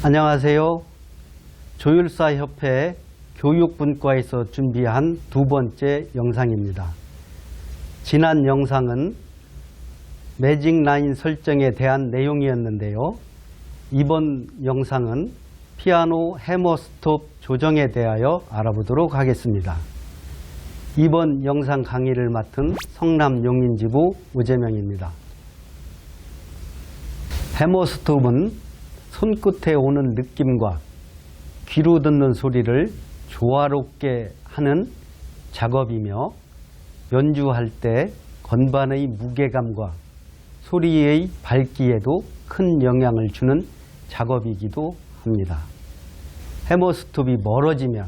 안녕하세요. 조율사협회 교육분과에서 준비한 두 번째 영상입니다. 지난 영상은 매직 라인 설정에 대한 내용이었는데요. 이번 영상은 피아노 해머 스톱 조정에 대하여 알아보도록 하겠습니다. 이번 영상 강의를 맡은 성남 용인지부 오재명입니다. 해머 스톱은 손끝에 오는 느낌과 귀로 듣는 소리를 조화롭게 하는 작업이며 연주할 때 건반의 무게감과 소리의 밝기에도 큰 영향을 주는 작업이기도 합니다. 해머스톱이 멀어지면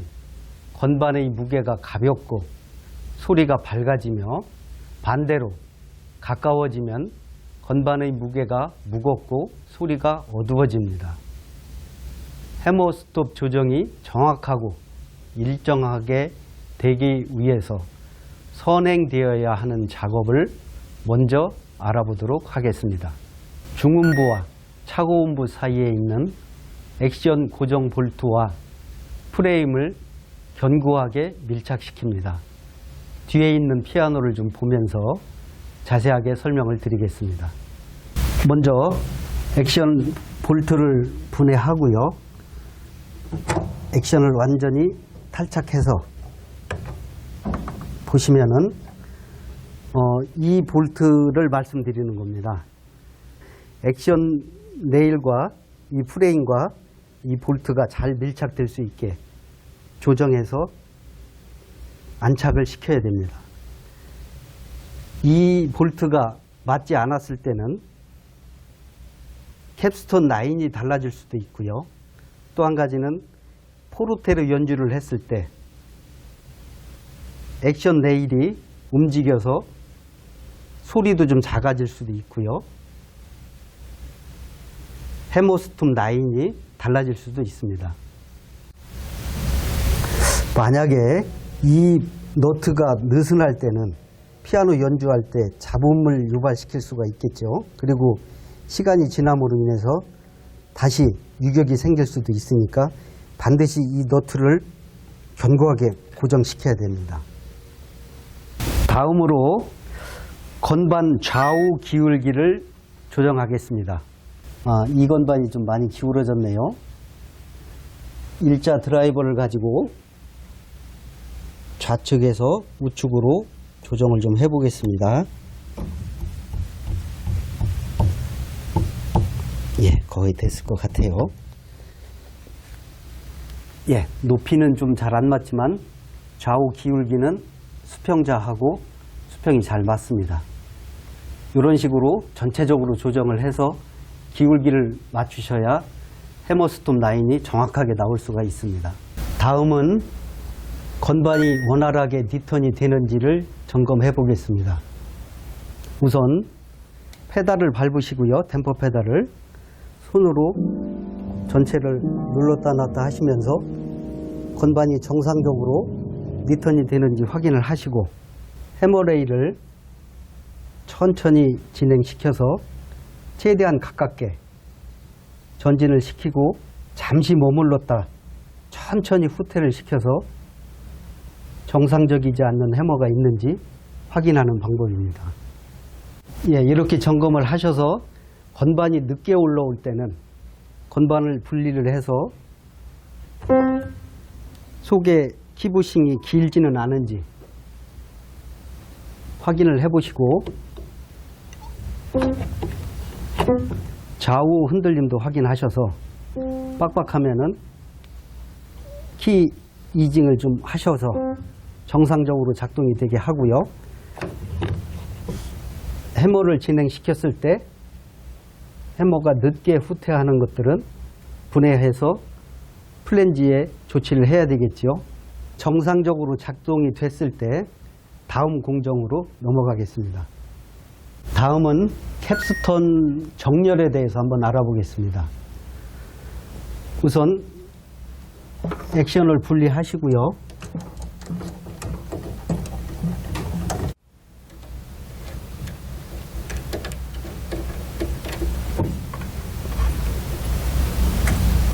건반의 무게가 가볍고 소리가 밝아지며 반대로 가까워지면 건반의 무게가 무겁고 소리가 어두워집니다. 해머스톱 조정이 정확하고 일정하게 되기 위해서 선행되어야 하는 작업을 먼저 알아보도록 하겠습니다. 중음부와 차고음부 사이에 있는 액션 고정 볼트와 프레임을 견고하게 밀착시킵니다. 뒤에 있는 피아노를 좀 보면서 자세하게 설명을 드리겠습니다. 먼저 액션 볼트를 분해하고요. 액션을 완전히 탈착해서 보시면은 어, 이 볼트를 말씀드리는 겁니다. 액션 레일과 이 프레임과 이 볼트가 잘 밀착될 수 있게 조정해서 안착을 시켜야 됩니다. 이 볼트가 맞지 않았을 때는 캡스톤 라인이 달라질 수도 있고요. 또 한 가지는 포르테로 연주를 했을 때 액션 레일이 움직여서 소리도 좀 작아질 수도 있고요. 해머스톰 라인이 달라질 수도 있습니다. 만약에 이 노트가 느슨할 때는 피아노 연주할 때 잡음을 유발시킬 수가 있겠죠. 그리고 시간이 지남으로 인해서 다시 유격이 생길 수도 있으니까 반드시 이 너트를 견고하게 고정시켜야 됩니다. 다음으로 건반 좌우 기울기를 조정하겠습니다. 아, 이 건반이 좀 많이 기울어졌네요. 일자 드라이버를 가지고 좌측에서 우측으로 조정을 좀 해보겠습니다. 예, 거의 됐을 것 같아요. 예, 높이는 좀 잘 안 맞지만 좌우 기울기는 수평자하고 수평이 잘 맞습니다. 이런 식으로 전체적으로 조정을 해서 기울기를 맞추셔야 해머스톰 라인이 정확하게 나올 수가 있습니다. 다음은 건반이 원활하게 리턴이 되는지를 점검해 보겠습니다. 우선 페달을 밟으시고요. 템퍼 페달을 손으로 전체를 눌렀다 놨다 하시면서 건반이 정상적으로 리턴이 되는지 확인을 하시고 해머레일을 천천히 진행시켜서 최대한 가깝게 전진을 시키고 잠시 머물렀다 천천히 후퇴를 시켜서 정상적이지 않는 해머가 있는지 확인하는 방법입니다. 예, 이렇게 점검을 하셔서 건반이 늦게 올라올 때는 건반을 분리를 해서 속에 키부싱이 길지는 않은지 확인을 해보시고 좌우 흔들림도 확인하셔서 빡빡하면은 키 이징을 좀 하셔서 정상적으로 작동이 되게 하고요. 해머를 진행시켰을 때 해머가 늦게 후퇴하는 것들은 분해해서 플랜지에 조치를 해야 되겠지요. 정상적으로 작동이 됐을 때 다음 공정으로 넘어가겠습니다. 다음은 캡스톤 정렬에 대해서 한번 알아보겠습니다. 우선 액션을 분리하시고요.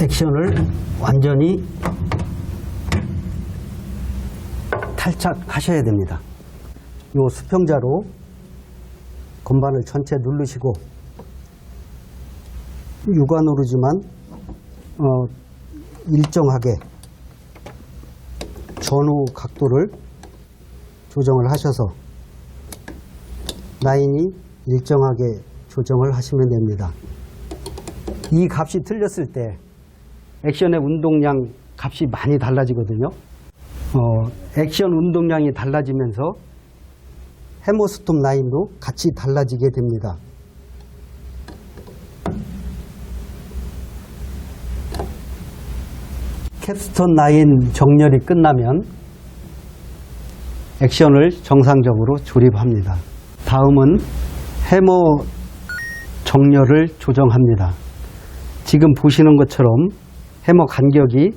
액션을 완전히 탈착하셔야 됩니다. 이 수평자로 건반을 전체 누르시고 육안으로지만 어, 일정하게 전후 각도를 조정을 하셔서 라인이 일정하게 조정을 하시면 됩니다. 이 값이 틀렸을 때 액션의 운동량 값이 많이 달라지거든요. 어, 액션 운동량이 달라지면서 해머스톱 라인도 같이 달라지게 됩니다. 캡스톤 라인 정렬이 끝나면 액션을 정상적으로 조립합니다. 다음은 해머 정렬을 조정합니다. 지금 보시는 것처럼 해머 간격이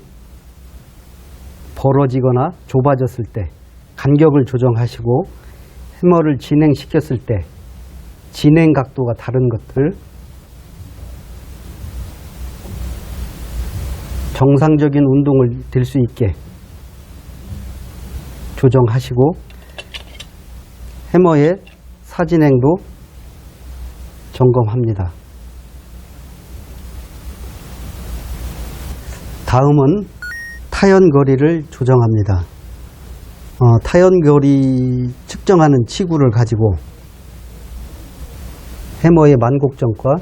벌어지거나 좁아졌을 때 간격을 조정하시고 해머를 진행시켰을 때 진행 각도가 다른 것들 정상적인 운동을 될수 있게 조정하시고 해머의 사진행도 점검합니다. 다음은 타연 거리를 조정합니다. 어, 타연 거리 측정하는 치구를 가지고 해머의 만곡점과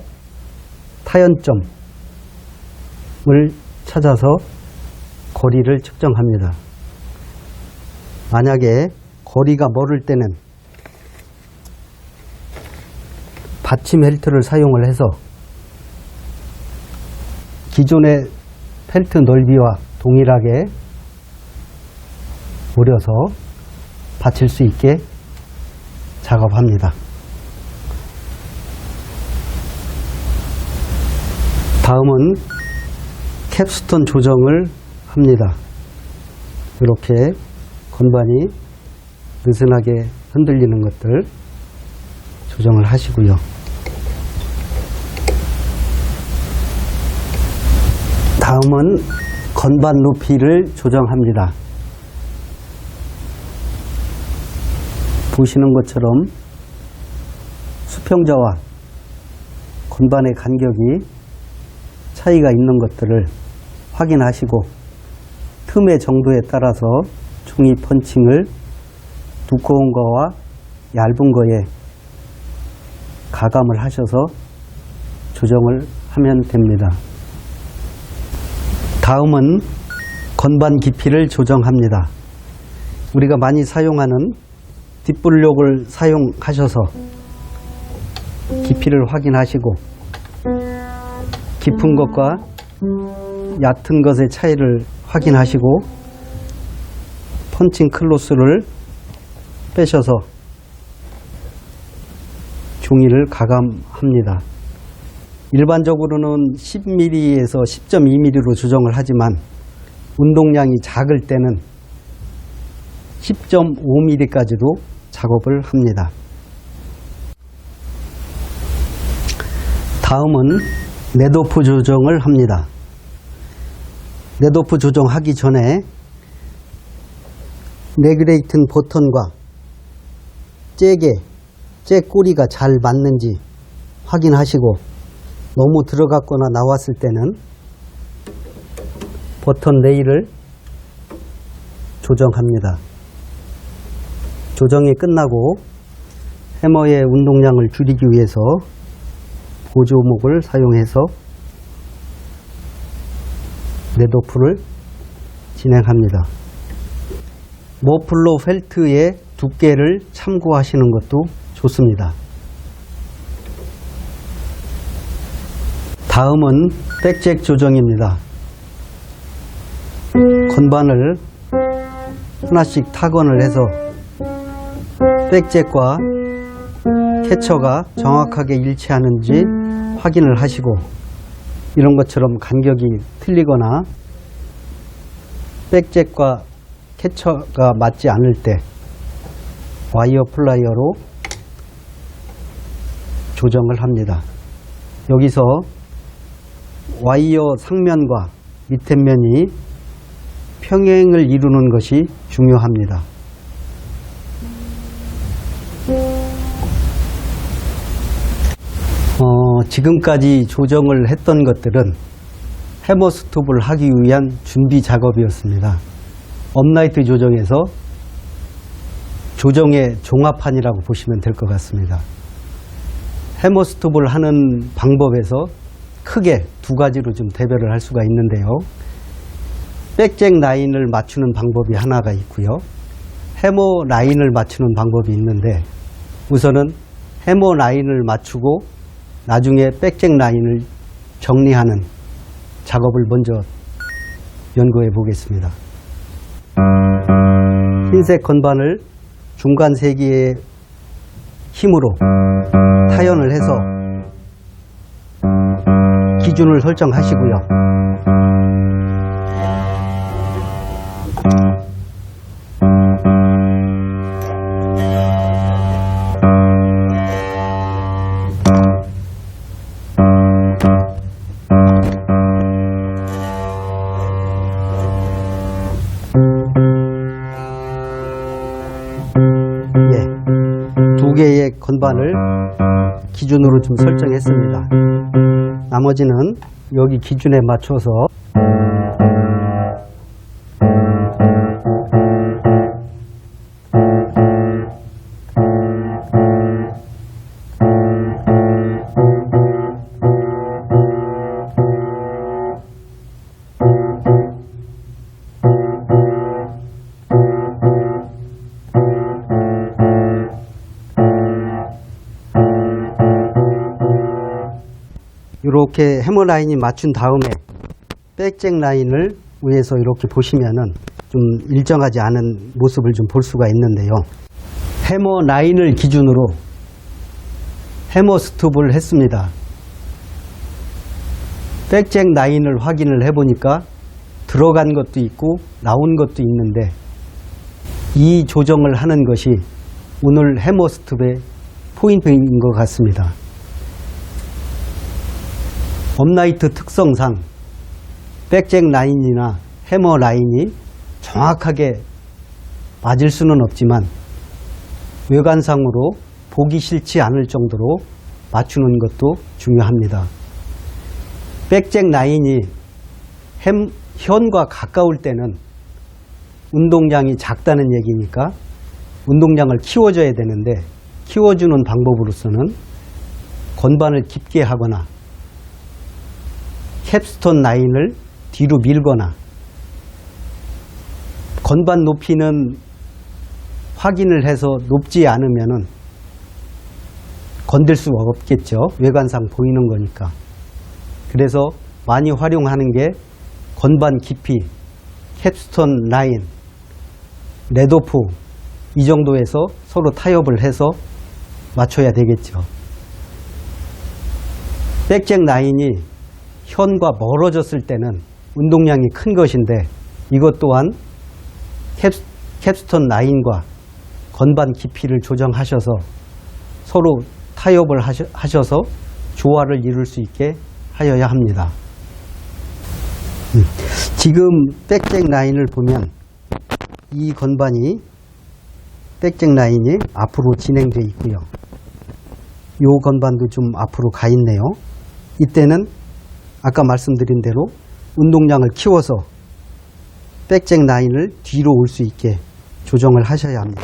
타연점을 찾아서 거리를 측정합니다. 만약에 거리가 멀을 때는 받침 헬트를 사용을 해서 기존의 펠트 넓이와 동일하게 오려서 받칠 수 있게 작업합니다. 다음은 캡스톤 조정을 합니다. 이렇게 건반이 느슨하게 흔들리는 것들 조정을 하시고요. 다음은 건반 높이를 조정합니다. 보시는 것처럼 수평자와 건반의 간격이 차이가 있는 것들을 확인하시고 틈의 정도에 따라서 종이 펀칭을 두꺼운 거와 얇은 거에 가감을 하셔서 조정을 하면 됩니다. 다음은 건반 깊이를 조정합니다. 우리가 많이 사용하는 뒷불력을 사용하셔서 깊이를 확인하시고 깊은 것과 얕은 것의 차이를 확인하시고 펀칭 클로스를 빼셔서 종이를 가감합니다. 일반적으로는 10mm에서 10.2mm로 조정을 하지만 운동량이 작을 때는 10.5mm까지도 작업을 합니다. 다음은 네도프 조정을 합니다. 네도프 조정하기 전에 레귤레이튼 버튼과 잭의 잭 꼬리가 잘 맞는지 확인하시고 너무 들어갔거나 나왔을 때는 버튼 레일을 조정합니다. 조정이 끝나고 해머의 운동량을 줄이기 위해서 보조목을 사용해서 레도프를 진행합니다. 머플러 펠트의 두께를 참고하시는 것도 좋습니다. 다음은 백잭 조정입니다. 건반을 하나씩 타건을 해서 백잭과 캐처가 정확하게 일치하는지 확인을 하시고 이런 것처럼 간격이 틀리거나 백잭과 캐처가 맞지 않을 때 와이어 플라이어로 조정을 합니다. 여기서 와이어 상면과 밑에 면이 평행을 이루는 것이 중요합니다. 어, 지금까지 조정을 했던 것들은 해머 스톱을 하기 위한 준비 작업이었습니다. 업라이트 조정에서 조정의 종합판이라고 보시면 될 것 같습니다. 해머 스톱을 하는 방법에서 크게 두 가지로 좀 대별을 할 수가 있는데요. 백잭 라인을 맞추는 방법이 하나가 있고요. 해머 라인을 맞추는 방법이 있는데 우선은 해머 라인을 맞추고 나중에 백잭 라인을 정리하는 작업을 먼저 연구해 보겠습니다. 흰색 건반을 중간 세기의 힘으로 타연을 해서 기준을 설정하시고요. 예. 두 개의 건반을 기준으로 좀 설정했습니다. 나머지는 여기 기준에 맞춰서 이렇게 해머 라인이 맞춘 다음에 백잭 라인을 위에서 이렇게 보시면은 좀 일정하지 않은 모습을 좀 볼 수가 있는데요. 해머 라인을 기준으로 해머 스톱을 했습니다. 백잭 라인을 확인을 해보니까 들어간 것도 있고 나온 것도 있는데 이 조정을 하는 것이 오늘 해머 스톱의 포인트인 것 같습니다. 업라이트 특성상 백잭 라인이나 해머 라인이 정확하게 맞을 수는 없지만 외관상으로 보기 싫지 않을 정도로 맞추는 것도 중요합니다. 백잭 라인이 햄, 현과 가까울 때는 운동량이 작다는 얘기니까 운동량을 키워줘야 되는데 키워주는 방법으로서는 건반을 깊게 하거나 캡스톤 라인을 뒤로 밀거나 건반 높이는 확인을 해서 높지 않으면은 건들 수가 없겠죠. 외관상 보이는 거니까. 그래서 많이 활용하는 게 건반 깊이, 캡스톤 라인, 레도프 이 정도에서 서로 타협을 해서 맞춰야 되겠죠. 백잭 라인이 현과 멀어졌을 때는 운동량이 큰 것인데 이것 또한 캡, 캡스톤 라인과 건반 깊이를 조정하셔서 서로 타협을 하셔, 하셔서 조화를 이룰 수 있게 하여야 합니다. 음, 지금 백잭 라인을 보면 이 건반이 백잭 라인이 앞으로 진행되어 있고요. 이 건반도 좀 앞으로 가 있네요. 이때는 아까 말씀드린 대로 운동량을 키워서 백잭 라인을 뒤로 올 수 있게 조정을 하셔야 합니다.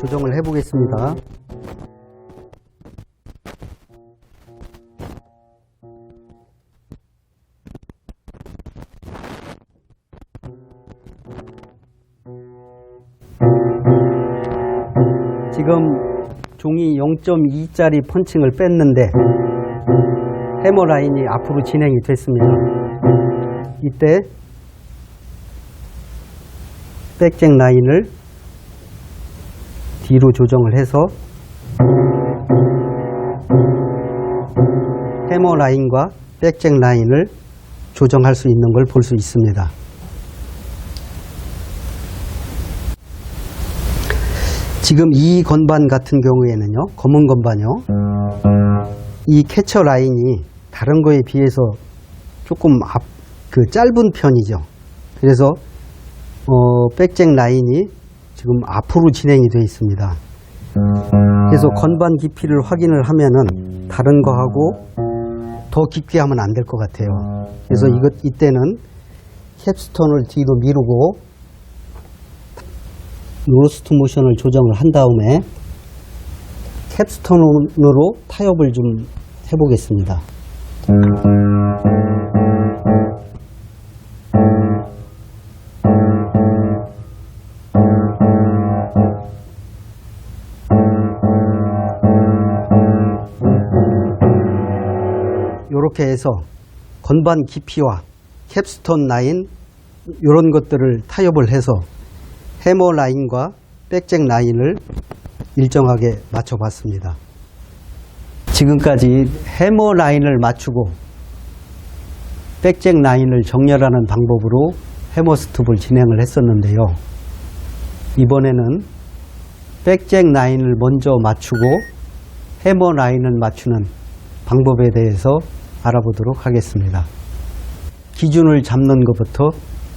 조정을 해보겠습니다. 지금 종이 0.2짜리 펀칭을 뺐는데 해머 라인이 앞으로 진행이 됐습니다. 이때 백잭 라인을 뒤로 조정을 해서 해머 라인과 백잭 라인을 조정할 수 있는 걸 볼 수 있습니다. 지금 이 건반 같은 경우에는요, 검은 건반요. 이 캐처 라인이 다른 거에 비해서 조금 앞, 그 짧은 편이죠. 그래서 어, 백잭 라인이 지금 앞으로 진행이 되어 있습니다. 그래서 건반 깊이를 확인을 하면은 다른 거하고 더 깊게 하면 안 될 것 같아요. 그래서 이것 이때는 캡스톤을 뒤로 미루고 로스트 모션을 조정을 한 다음에 캡스톤으로 타협을 좀 해보겠습니다. 이렇게 해서 건반 깊이와 캡스톤 라인 이런 것들을 타협을 해서 해머 라인과 백잭 라인을 일정하게 맞춰봤습니다. 지금까지 해머 라인을 맞추고 백잭 라인을 정렬하는 방법으로 해머 스톱을 진행을 했었는데요. 이번에는 백잭 라인을 먼저 맞추고 해머 라인을 맞추는 방법에 대해서 알아보도록 하겠습니다. 기준을 잡는 것부터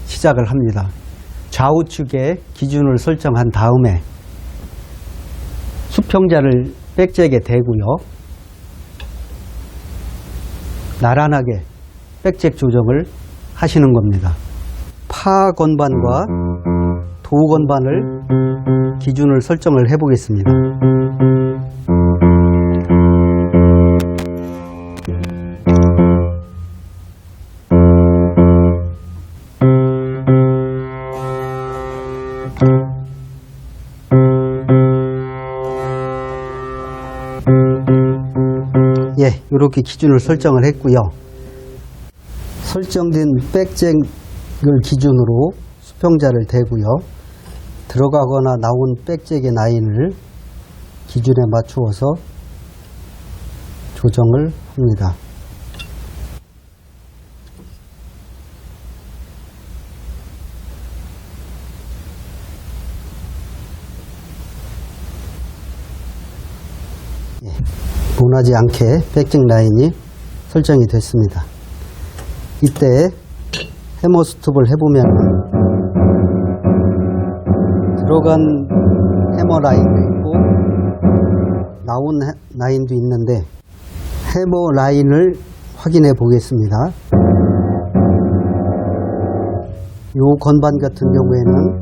시작을 합니다. 좌우측에 기준을 설정한 다음에 수평자를 백잭에 대고요. 나란하게 백잭 조정을 하시는 겁니다. 파 건반과 도 건반을 기준을 설정을 해 보겠습니다. 이렇게 기준을 설정을 했고요. 설정된 백잭을 기준으로 수평자를 대고요. 들어가거나 나온 백잭의 라인을 기준에 맞추어서 조정을 합니다. 모나지 않게 백잭 라인이 설정이 됐습니다. 이때 해머 스톱을 해보면 들어간 해머 라인도 있고 나온 해- 라인도 있는데 해머 라인을 확인해 보겠습니다. 요 건반 같은 경우에는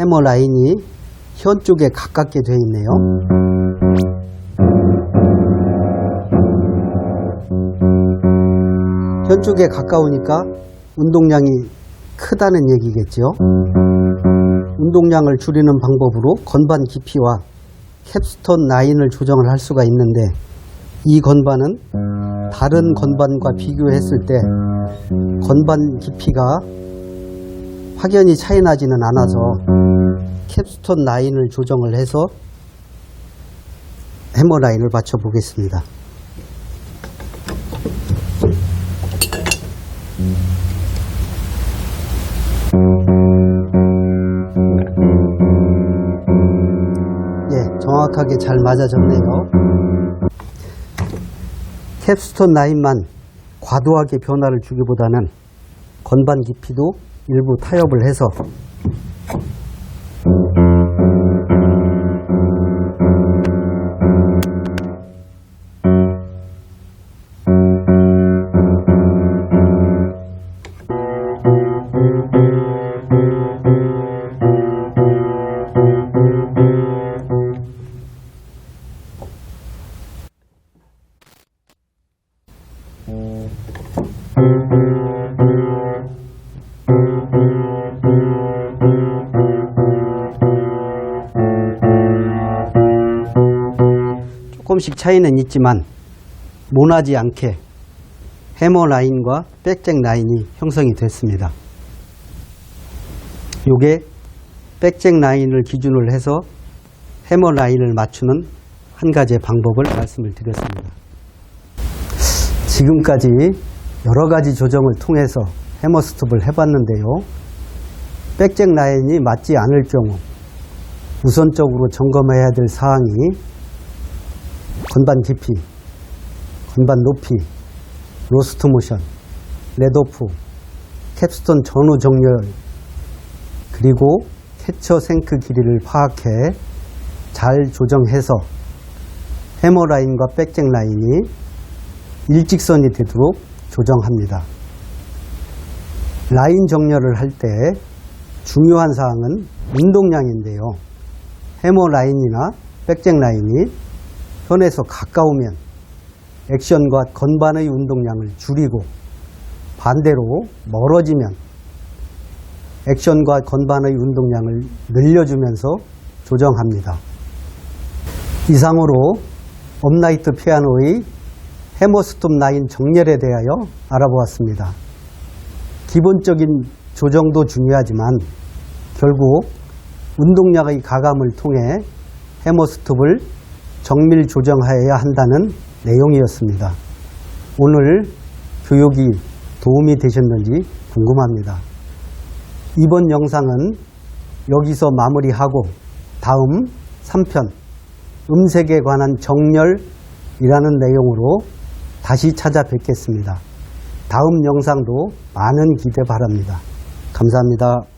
해머 라인이 현 쪽에 가깝게 되어 있네요. 현 쪽에 가까우니까 운동량이 크다는 얘기겠죠. 운동량을 줄이는 방법으로 건반 깊이와 캡스톤 라인을 조정을 할 수가 있는데 이 건반은 다른 건반과 비교했을 때 건반 깊이가 확연히 차이 나지는 않아서 캡스톤 라인을 조정을 해서 해머 라인을 맞춰 보겠습니다. 예, 정확하게 잘 맞아졌네요. 캡스톤 라인만 과도하게 변화를 주기보다는 건반 깊이도 일부 타협을 해서 Thank you. 조금씩 차이는 있지만 모나지 않게 해머 라인과 백잭 라인이 형성이 됐습니다. 요게 백잭 라인을 기준으로 해서 해머 라인을 맞추는 한 가지의 방법을 말씀을 드렸습니다. 지금까지 여러 가지 조정을 통해서 해머 스톱을 해봤는데요. 백잭 라인이 맞지 않을 경우 우선적으로 점검해야 될 사항이 건반 깊이, 건반 높이, 로스트 모션, 레드오프, 캡스톤 전후 정렬, 그리고 캐처 생크 길이를 파악해 잘 조정해서 해머 라인과 백잭 라인이 일직선이 되도록 조정합니다. 라인 정렬을 할 때 중요한 사항은 운동량인데요. 해머 라인이나 백잭 라인이 현에서 가까우면 액션과 건반의 운동량을 줄이고 반대로 멀어지면 액션과 건반의 운동량을 늘려주면서 조정합니다. 이상으로 업라이트 피아노의 해머스톱 라인 정렬에 대하여 알아보았습니다. 기본적인 조정도 중요하지만 결국 운동량의 가감을 통해 해머스톱을 정밀 조정하여야 한다는 내용이었습니다. 오늘 교육이 도움이 되셨는지 궁금합니다. 이번 영상은 여기서 마무리하고 다음 3편 음색에 관한 정렬이라는 내용으로 다시 찾아뵙겠습니다. 다음 영상도 많은 기대 바랍니다. 감사합니다.